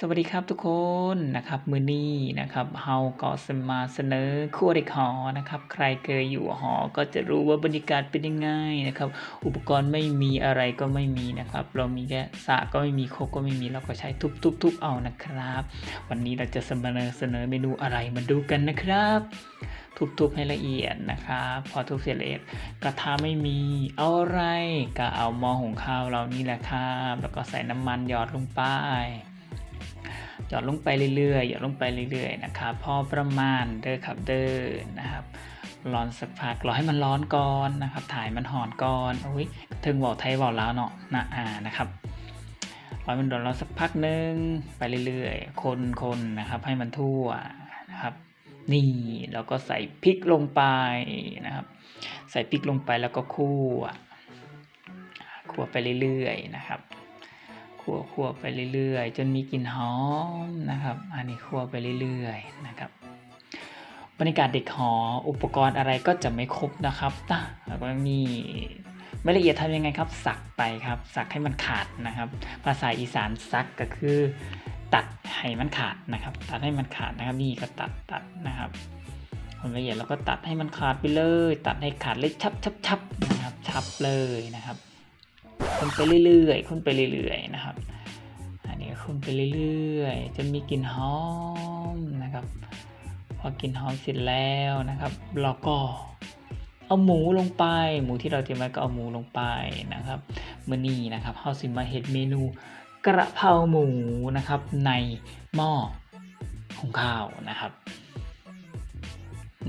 สวัสดีครับทุกคนนะครับมือนี้นะครับเฮาก็จะมาเสนอครัวเด็กหอนะครับ ใครเคยอยู่หอ ก็จะรู้ว่าบรรยากาศเป็นยังไงนะครับ อุปกรณ์ไม่มีอะไรก็ไม่มีนะครับ เรามีแค่สระก็ไม่มีโคกก็ไม่มีเราก็ใช้ทุบๆๆเอานะครับ วันนี้เราจะเสนอเสนอเมนูอะไรมาดูกันนะครับทุบๆให้ละเอียดนะครับ พอทุบเสร็จละเอียดกระทะไม่มีเอาอะไรก็เอาหม้อหุงข้าวเรานี่แหละครับแล้วก็ใส่น้ำมันหยอดลงไป หยอดลงไปเรื่อยๆหยอดลงไปเรื่อยๆนะครับพอประมาณเด้อครับเด้อนะครับร้อนสักพักรอให้มันร้อนก่อนนะครับ ถ่ายมันหอนก่อนอุ้ยถึงบอกไทยบอกลาวเนาะนะอ่านะครับรอให้มันร้อนร้อนสักพักหนึงไปเรื่อยๆ คนๆนะครับให้มันทั่วนะครับ นี่เราก็ใส่พริกลงไปนะครับ ใส่พริกลงไปแล้วก็คั่วคั่วไปเรื่อยๆนะครับ คั่วคั่วไปเรื่อยๆ จนมีกลิ่นหอมนะครับ อันนี้คั่วไปเรื่อยๆนะครับบรรยากาศเด็กหออุปกรณ์อะไรก็จะไม่ครบนะครับนะแล้วก็มีไม่ละเอียดทำยังไงครับ สักไปครับ สักให้มันขาดนะครับ ภาษาอีสานซักก็คือ ตัดให้มันขาดนะครับ ตัดให้มันขาดนะครับ นี่ก็ตัดตัดนะครับความละเอียดเราก็ตัดให้มันขาดไปเลย ตัดให้ขาดเลยชับชับชับนะครับชับเลยนะครับคนไปเรื่อยๆคนไปเรื่อยๆนะครับ อันนี้ก็คนไปเรื่อยๆจนมีกลิ่นหอมนะครับ พอกลิ่นหอมเสร็จแล้วนะครับ เราก็เอาหมูลงไป หมูที่เราเตรียมไว้ก็เอาหมูลงไปนะครับเมื่อนี้นะครับเฮาสิมาเฮ็ดเมนูกระเพราหมูนะครับในหม้อหุงข้าวนะครับ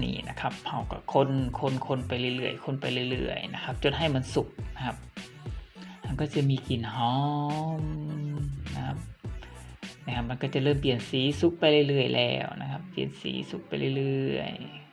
นี่นะครับเฮาก็คนคนคนไปเรื่อยๆ คนไปเรื่อยๆนะครับ จนให้มันสุกนะครับมันก็จะมีกลิ่นหอม นะครับมันก็จะเริ่มเปลี่ยนสีสุกไปเรื่อยๆแล้วนะครับ เปลี่ยนสีสุกไปเรื่อยๆ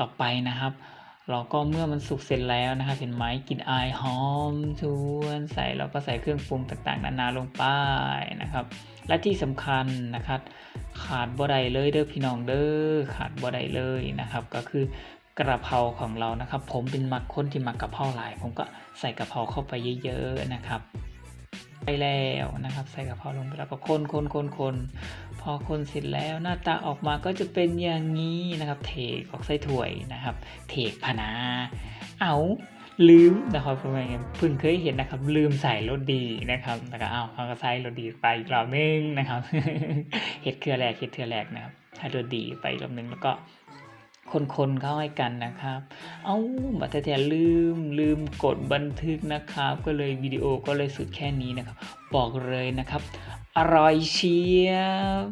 ต่อไปนะครับ เราก็เมื่อมันสุกเสร็จแล้วนะครับ เห็นไหมกลิ่นอายหอมชวนใส่เราก็ใส่เครื่องปรุงต่างๆ นานาลงไปนะครับ และที่สำคัญนะครับ ขาดบ่ได้เลยเด้อพี่น้องเด้อขาดบ่ได้เลยนะครับ ก็คือกระเพราของเรานะครับ ผมเป็นมักคนที่มักกระเพราหลาย ผมก็ใส่กระเพราเข้าไปเยอะๆนะครับไปแล้วนะครับ ใส่กระเพราลงไปแล้วก็คนคนคนคน พอคนเสร็จแล้วหน้าตาออกมาก็จะเป็นอย่างนี้นะครับ เทกออกใส่ถ้วยนะครับ เทกพนา เอาลืมนะครับเพื่อนเพิ่งเคยเห็นนะครับ ลืมใส่รสดีนะครับแล้วก็เอาเขาก็ใส่รสดีไปอีกรอบนึงนะครับเห็ดเครือแรกเห็ดเครือแรกนะครับไฮโดรดีไปอีกรอบนึงแล้วก็คนๆเข้าให้กันนะครับ เอาบัตรแท้ๆลืมลืมกดบันทึกนะครับ ก็เลยวิดีโอก็เลยสุดแค่นี้นะครับ บอกเลยนะครับ อร่อยเชียบ